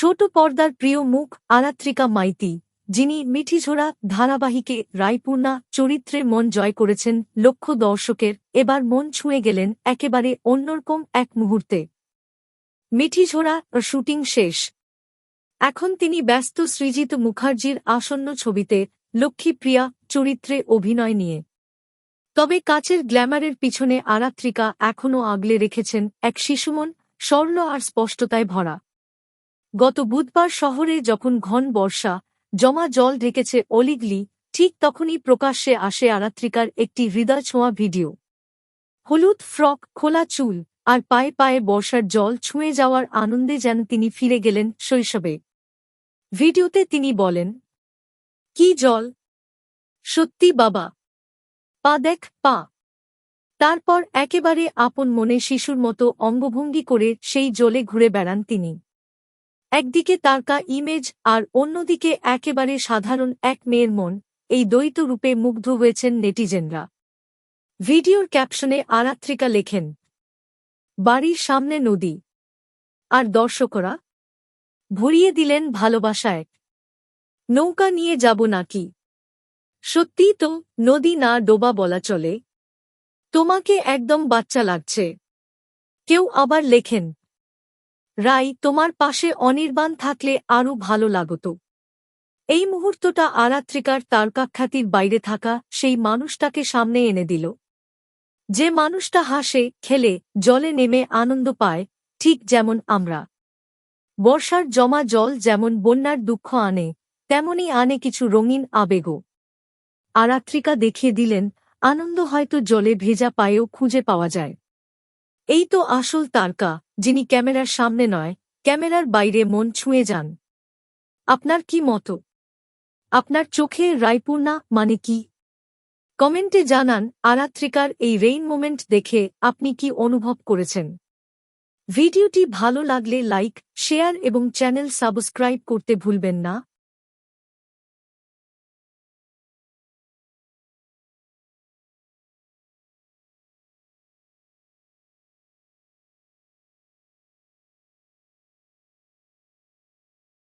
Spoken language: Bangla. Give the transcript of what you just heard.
ছোট পর্দার প্রিয় মুখ আরাত্রিকা মাইতি, যিনি মিঠিঝোড়া ধারাবাহিকে রায়পূর্ণা চরিত্রে মন জয় করেছেন লক্ষ দর্শকের, এবার মন ছুঁয়ে গেলেন একেবারে অন্যরকম এক মুহূর্তে। মিঠিঝোড়া, শুটিং শেষ। এখন তিনি ব্যস্ত সৃজিত মুখার্জির আসন্ন ছবিতে লক্ষ্মীপ্রিয়া চরিত্রে অভিনয় নিয়ে। তবে কাচের গ্ল্যামারের পিছনে আরাত্রিকা এখনও আগলে রেখেছেন এক শিশুমন স্বর্ণ আর স্পষ্টতায় ভরা। গত বুধবার শহরে যখন ঘন বর্ষা, জমা জল ঢেকেছে অলিগলি, ঠিক তখনই প্রকাশ্যে আসে আরাত্রিকার একটি হৃদয় ছোঁয়া ভিডিও। হলুদ ফ্রক, খোলা চুল, আর পায়ে পায়ে বর্ষার জল ছুঁয়ে যাওয়ার আনন্দে যেন তিনি ফিরে গেলেন শৈশবে। ভিডিওতে তিনি বলেন, কি জল? সত্যি বাবা। পা দেখ, পা। তারপর একেবারে আপন মনে শিশুর মতো অঙ্গভঙ্গি করে সেই জলে ঘুরে বেড়ান তিনি। একদিকে তারকা ইমেজ আর অন্যদিকে একেবারে সাধারণ এক মেয়ের মন, এই দ্বৈত রূপে মুগ্ধ হয়েছেন নেটিজেনরা। ভিডিওর ক্যাপশনে আরাত্রিকা লেখেন, বাড়ির সামনে নদী। আর দর্শকরা, ভরিয়ে দিলেন ভালোবাসায়। নৌকা নিয়ে যাব নাকি? সত্যিই তো নদী না ডোবা বলা চলে। তোমাকে একদম বাচ্চা লাগছে। কেউ আবার লেখেন রাই, তোমার পাশে অনির্বাণ থাকলে আরও ভালো লাগত। এই মুহূর্তটা আরাত্রিকার তারকাখ্যাতির বাইরে থাকা সেই মানুষটাকে সামনে এনে দিল। যে মানুষটা হাসে, খেলে, জলে নেমে আনন্দ পায়, ঠিক যেমন আমরা। বর্ষার জমা জল যেমন বন্যার দুঃখ আনে, তেমনি আনে কিছু রঙিন আবেগও। আরাত্রিকা দেখিয়ে দিলেন, আনন্দ হয়তো জলে ভেজা পায়েও খুঁজে পাওয়া যায়। এই তো আসল তারকা, যিনি ক্যামেরার সামনে নয়, ক্যামেরার বাইরে মন ছুঁয়ে যান। আপনার কি মতো? আপনার চোখে রায়পূর্ণা মানে কি? কমেন্টে জানান আরাত্রিকার এই রেইন মোমেন্ট দেখে আপনি কি অনুভব করেছেন? ভিডিওটি ভালো লাগলে লাইক, শেয়ার এবং চ্যানেল সাবস্ক্রাইব করতে ভুলবেন না।